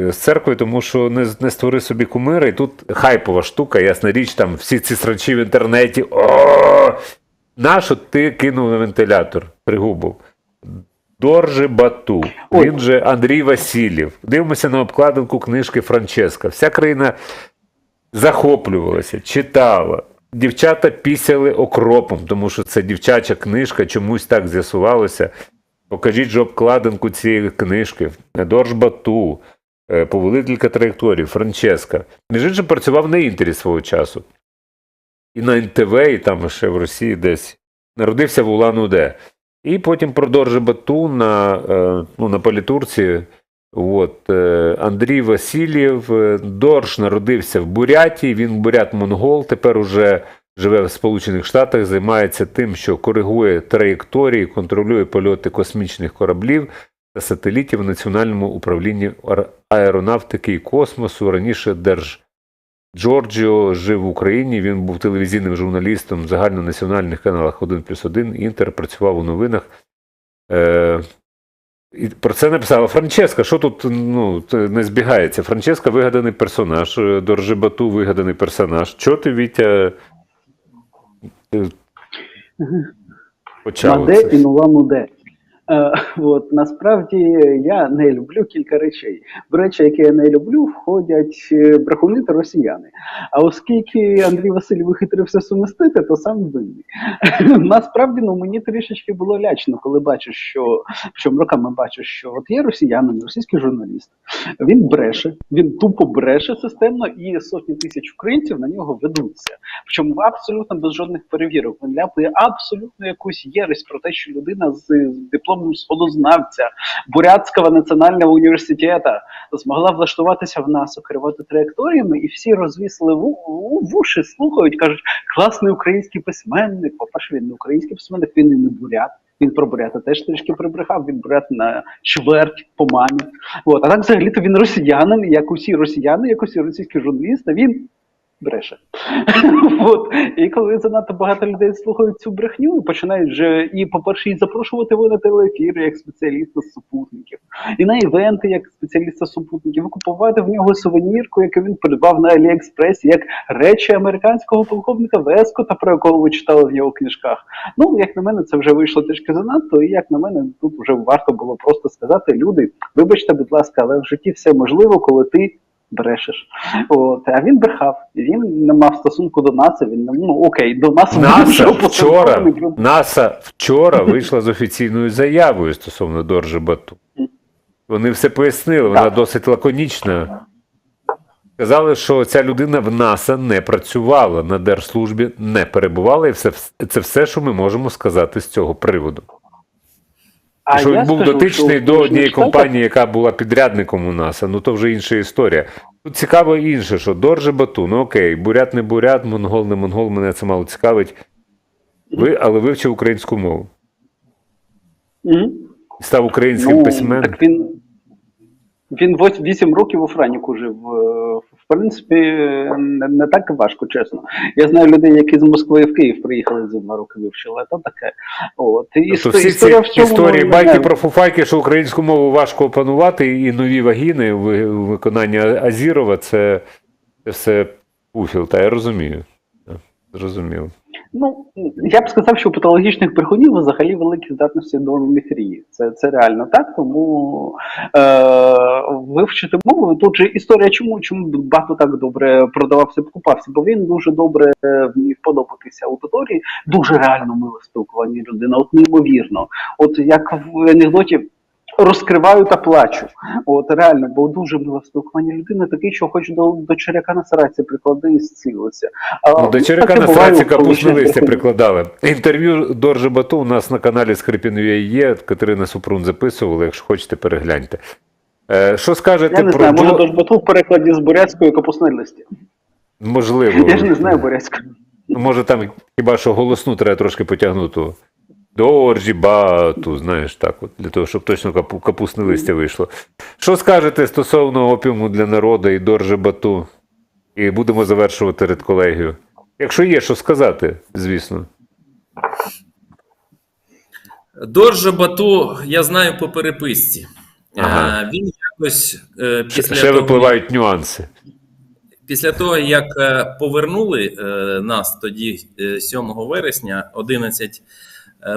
з церквою, тому що не, не створи собі кумира, і тут хайпова штука, ясна річ, там всі ці срачі в інтернеті. О! Нащо ти кинув на вентилятор? Пригубив. Дорже Бату, Ой. він же Андрій Васильєв. Дивимося на обкладинку книжки Франческа. Вся країна захоплювалася, читала. Дівчата пісяли окропом, тому що це дівчача книжка, чомусь так з'ясувалося. Покажіть же обкладинку цієї книжки. Дорж Бату, е, повелителька траєкторії, Франческа. Між іншим працював на інтері свого часу. І на НТВ, і там ще в Росії десь. Народився в Улан-Уде. І потім про Доржа Бату на, е, ну, на політурці. От, е, Андрій Васильєв. е, Дорж народився в Бурятії, він бурят-монгол, тепер уже живе в Сполучених Штатах, займається тим, що коригує траєкторії, контролює польоти космічних кораблів сателітів в Національному управлінні аеронавтики і космосу. Раніше Держ Джорджіо жив в Україні. Він був телевізійним журналістом в загальнонаціональних каналах 1 плюс 1, Інтер, працював у новинах. Е, і про це написала Франческа. Що тут ну, не збігається? Франческа вигаданий персонаж, е, Доржебату вигаданий персонаж. Чого ти, Вітя, е, почав? Маде і нула муде. Е, от, насправді я не люблю кілька речей. В речі, які я не люблю, входять е, брехуни та росіяни. А оскільки Андрій Васильєв вихитрився сумістити, то сам винний. Насправді ну, мені трішечки було лячно, коли бачиш, що що роками бачиш, що от є росіянин, російський журналіст, він бреше, він тупо бреше системно, і сотні тисяч українців на нього ведуться. Причому абсолютно без жодних перевірок. Він ляпає абсолютно якусь єресь про те, що людина з, з дипломом сходознавця Бурятського національного університету змогла влаштуватися в НАСА, керувати траєкторіями, і всі розвісили в, в, в уші, слухають, кажуть, класний український письменник. По-перше, він не український письменник, він і не бурят. Він про бурята теж трішки прибрехав, він бурят на чверть по мамі. От. А так взагалі-то він росіянин, як усі росіяни, як усі російські журналісти, він бреше. От. І коли занадто багато людей слухають цю брехню і починають вже і, по-перше, і запрошувати його на телеефіри як спеціаліста супутників, і на івенти як спеціаліста супутників, купувати в нього сувенірку, яку він придбав на Аліекспресі, як речі американського полковника Вескота, про якого ви читали в його книжках. Ну, як на мене, це вже вийшло трішки занадто, і як на мене, тут вже варто було просто сказати: люди, вибачте, будь ласка, але в житті все можливо, коли ти. Брешеш, от а він брехав, він не мав стосунку до НАСА. Він ну окей, до НАСА НАСА вчора, НАСА вчора вийшла з офіційною заявою стосовно Доржа Бату. Вони все пояснили, вона Так. досить лаконічна. Сказали, що ця людина в НАСА не працювала на держслужбі, не перебувала, і все, це все, що ми можемо сказати з цього приводу. А що він був скажу, дотичний що до однієї компанії, яка була підрядником у НАСА, ну то вже інша історія. Тут цікаво інше, що Дорже Бату, ну окей, бурят не бурят, монгол не монгол, мене це мало цікавить. Ви, але вивчив українську мову. Мгм. Став українським Ну, письменником. Він, він 8 років у Франіку жив. Е, В принципі, не, не так важко, чесно. Я знаю людей, які з Москви в Київ приїхали за два роки вивчили, то таке. От. І Тобто всі ці в цьому, історії, байки про фуфайки, що українську мову важко опанувати, і нові вагіни в в виконанні Азірова, це, це все пуфіл, та я розумію. Зрозумів. Ну, я б сказав, що у патологічних брехунів взагалі великі здатності до мімікрії. Це, це реально так, тому е, вивчити мову. Тут же історія, чому, чому Бату так добре продавався, покупався, бо він дуже добре е, вмів подобатися аудиторії, дуже реально миле спілкування людина, от неймовірно. От як в анекдоті. Розкриваю та плачу. От реально, бо дуже миле спілкування людини такий, що хоч до, до черяка на сараці приклади і зцілиться. Ну, до черека на сраці у листя прикладали. Інтерв'ю Доржи Бату у нас на каналі Скрипін.ua є, Катерина Супрун записувала, якщо хочете, перегляньте. Е, що скажете Я не про знаю, може Джо- дожбату в перекладі з бурятської капусне листя. Можливо. Я ж не знаю бурятської. Ну, Може, там хіба що голосну треба трошки потягнути. Доржі Бату, знаєш, так, от, для того, щоб точно капу, капусне листя вийшло. Що скажете стосовно опіуму для народу і Доржи Бату? І будемо завершувати редколегію. Якщо є що сказати, звісно. Доржа Бату я знаю по переписці. Ага. Він ось е, після ще того, випливають нюанси. Після того, як е, повернули е, нас тоді, е, 7 вересня, 11 е,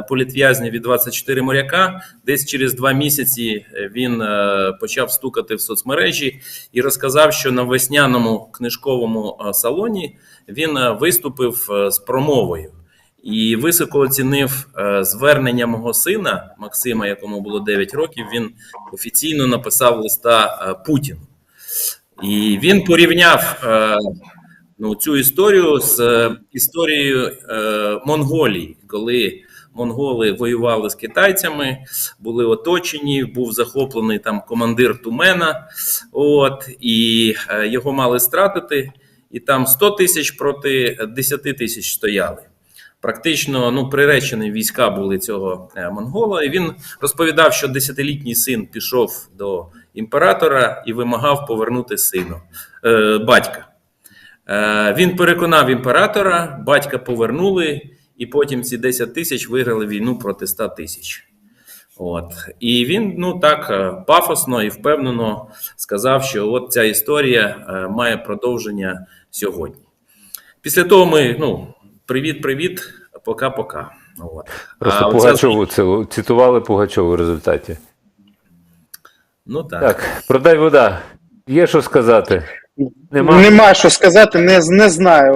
політв'язнів від 24 моряка, десь через два місяці е, він е, почав стукати в соцмережі і розказав, що на весняному книжковому е, салоні він е, виступив е, з промовою. І високо оцінив е, звернення мого сина Максима, якому було 9 років. Він офіційно написав листа е, Путіну. І він порівняв е, ну, цю історію з е, історією е, Монголії, коли монголи воювали з китайцями, були оточені, був захоплений там командир Тумена, от, і е, його мали стратити, і там 100 тисяч проти 10 тисяч стояли. Практично ну, приречені війська були цього е, монгола, і він розповідав, що десятилітній син пішов до імператора і вимагав повернути сину е, батька. Е, він переконав імператора, батька повернули, і потім ці 10 тисяч виграли війну проти 100 тисяч. От. І він ну так е, пафосно і впевнено сказав, що от ця історія е, має продовження сьогодні. Після того ми, ну, привіт-привіт, пока-пока. От. Просто А Пугачову цю- цитували Пугачову в результаті. Ну так. Так, продай вода. Є що сказати? Нема. Нема що сказати, не, не знаю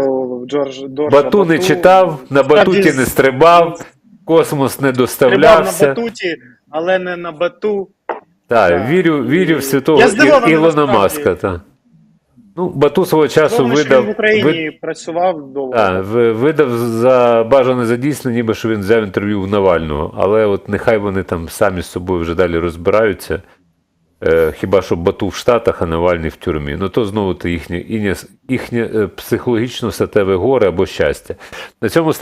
Джордж Доржа. Бату не читав, на батуті не стрибав, космос не Стрибав на батуті, але не на бату. Так, Так. вірю, вірю в святого І- Ілона. Маска. Та. Ну, Бату свого часу Головне, видав. він в Україні ви- працював довго. та, ви- видав за бажане за дійсне, ніби що він взяв інтерв'ю в Навального. Але от нехай вони там самі з собою вже далі розбираються. Е, хіба що Бату в Штатах, а Навальний в тюрмі. Ну то знову то їхнє, їхнє, е, психологічно статеве горе або щастя. На цьому